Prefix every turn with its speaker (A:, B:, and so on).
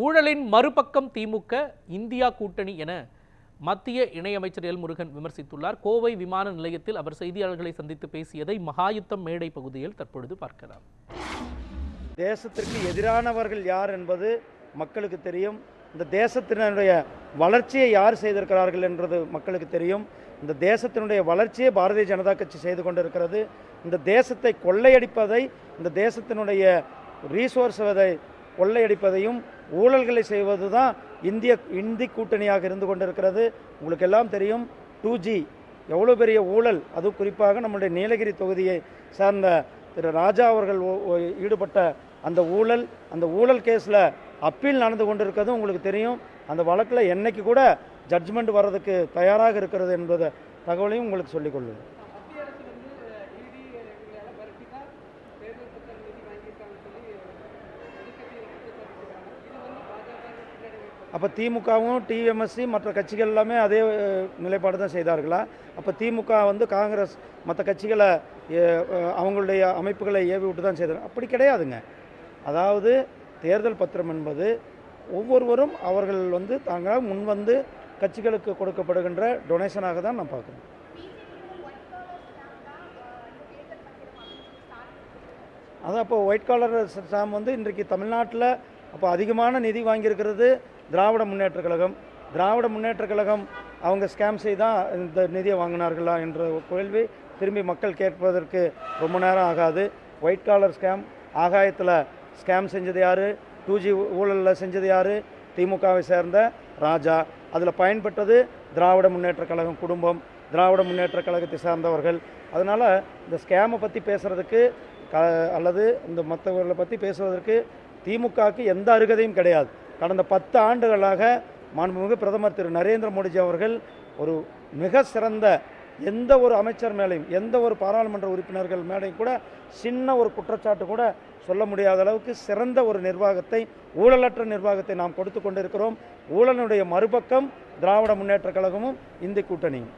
A: ஊழலின் மறுபக்கம் திமுக இந்தியா கூட்டணி என மத்திய இணையமைச்சர் எல் முருகன் விமர்சித்துள்ளார். கோவை விமான நிலையத்தில் அவர் செய்தியாளர்களை சந்தித்து பேசியதை மகாயுத்தம் மேடை பகுதியில் தற்பொழுது பார்க்கலாம்.
B: தேசத்திற்கு எதிரானவர்கள் யார் என்பது மக்களுக்கு தெரியும். இந்த தேசத்தினுடைய வளர்ச்சியை யார் செய்திருக்கிறார்கள் என்றது மக்களுக்கு தெரியும். இந்த தேசத்தினுடைய வளர்ச்சியை பாரதிய ஜனதா கட்சி செய்து கொண்டிருக்கிறது. இந்த தேசத்தை கொள்ளையடிப்பதை இந்த தேசத்தினுடைய ரீசோர்ஸை கொள்ளையடிப்பதையும் ஊழல்களை செய்வது தான் இந்திய இந்தி கூட்டணியாக இருந்து கொண்டிருக்கிறது. உங்களுக்கு எல்லாம் தெரியும் டூ ஜி எவ்வளோ பெரிய ஊழல். அது குறிப்பாக நம்முடைய நீலகிரி தொகுதியை சார்ந்த திரு ராஜா அவர்கள் ஓ- ஈடுபட்ட அந்த ஊழல். அந்த ஊழல் கேஸில் அப்பீல் நடந்து கொண்டிருக்கிறது. உங்களுக்கு தெரியும் அந்த வழக்கில் என்னைக்கு கூட ஜட்ஜ்மெண்ட் வர்றதுக்கு தயாராக இருக்கிறது என்பதை தகவலையும் உங்களுக்கு சொல்லிக் கொள்ளுவேன் அப்போ திமுகவும் டிஎம்எஸ்சி மற்ற கட்சிகள் எல்லாமே அதே நிலைப்பாடு தான் செய்தார்களா? அப்போ திமுக வந்து காங்கிரஸ் மற்ற கட்சிகளை அவங்களுடைய அமைப்புகளை ஏவி விட்டு தான் செய்தார். அப்படி கிடையாதுங்க. அதாவது தேர்தல் பத்திரம் என்பது ஒவ்வொருவரும் அவர்கள் வந்து தாங்களாக முன்வந்து கட்சிகளுக்கு கொடுக்கப்படுகின்ற டொனேஷனாக தான் நான் பார்க்குறேன். அதான் அப்போ ஒயிட் காலர் ஸ்டாம் வந்து இன்றைக்கு தமிழ்நாட்டில் அப்போ அதிகமான நிதி வாங்கியிருக்கிறது திராவிட முன்னேற்றக் கழகம். திராவிட முன்னேற்றக் கழகம் அவங்க ஸ்கேம் செய்தான் இந்த நிதியை வாங்கினார்களா என்ற ஒரு கேள்வி திரும்பி மக்கள் கேட்பதற்கு ரொம்ப நேரம் ஆகாது. ஒயிட் காலர் ஸ்கேம் ஆகாயத்தில் ஸ்கேம் செஞ்சது யார்? டூ ஜி ஊழலில் செஞ்சது யார்? திமுகவை சேர்ந்த ராஜா. அதில் பயன்பட்டது திராவிட முன்னேற்றக் கழகம் குடும்பம் திராவிட முன்னேற்றக் கழகத்தை சார்ந்தவர்கள். அதனால் இந்த ஸ்கேமை பற்றி பேசுகிறதுக்கு க அல்லது இந்த மற்றவர்களை பற்றி பேசுவதற்கு திமுகவுக்கு எந்த அருகதையும் கிடையாது. கடந்த பத்து ஆண்டுகளாக மாண்புமிகு பிரதமர் திரு நரேந்திர மோடிஜி அவர்கள் ஒரு மிக சிறந்த எந்த ஒரு அமைச்சர் மேலையும் எந்த ஒரு பாராளுமன்ற உறுப்பினர்கள் மேலேயும் கூட சின்ன ஒரு குற்றச்சாட்டு கூட சொல்ல முடியாத அளவுக்கு சிறந்த ஒரு நிர்வாகத்தை ஊழலற்ற நிர்வாகத்தை நாம் கொடுத்து கொண்டிருக்கிறோம். ஊழலுடைய மறுபக்கம் திராவிட முன்னேற்றக் கழகமும் இந்தி கூட்டணியும்.